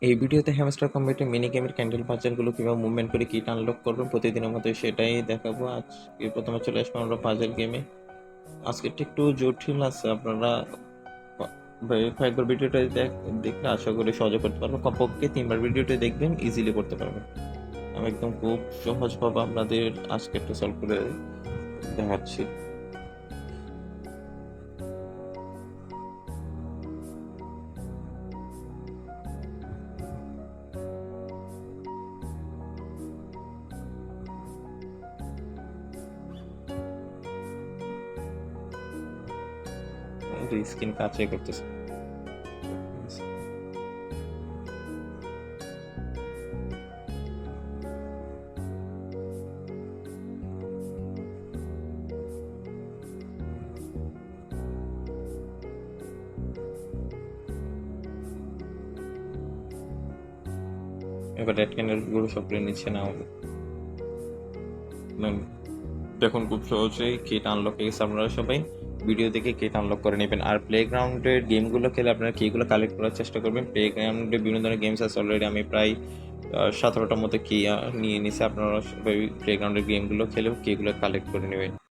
এই ভিডিওতে hamster computer mini গেমের ক্যান্ডেল পাজেলগুলো কীভাবে মুভমেন্ট করে কিট আনলক করবেন প্রতিদিনের মতো সেটাই দেখাবো। আজকে প্রথমে চলে আসব আমরা পাজেল গেমে আজকেরটা একটু জটিল আছে, আপনারা কয়েকবার ভিডিওটা দেখ- দেখলে আশা করি সহজে করতে পারবেন। কমপক্ষে তিনবার ভিডিওটা দেখবেন ইজিলি করতে পারবেন। আমি একদম খুব সহজভাবে আপনাদের আজকে আজকেরটা সলভ করে দেখাচ্ছি। স্ক্রিন কাছে করতেছে। এবার রেড ক্যান্ডেলগুলো সব নিচ্ছে করে দেখুন, খুব সহজেই কেট আনলক হয়ে গেছে আপনারা সবাই। ভিডিও দেখে কেট আনলক করে নেবেন। আর প্লে গ্রাউন্ডের গেমগুলো খেলে আপনারা কেগুলো কালেক্ট করার চেষ্টা করবেন। প্লেগ্রাউন্ডে বিভিন্ন ধরনের গেমস আছে অলরেডি আমি প্রায় সতেরোটার মতো কি নিয়ে নিছে। আপনারা সবাই প্লেগ্রাউন্ডের গেমগুলো খেলেও কেগুলো কালেক্ট করে নেবেন।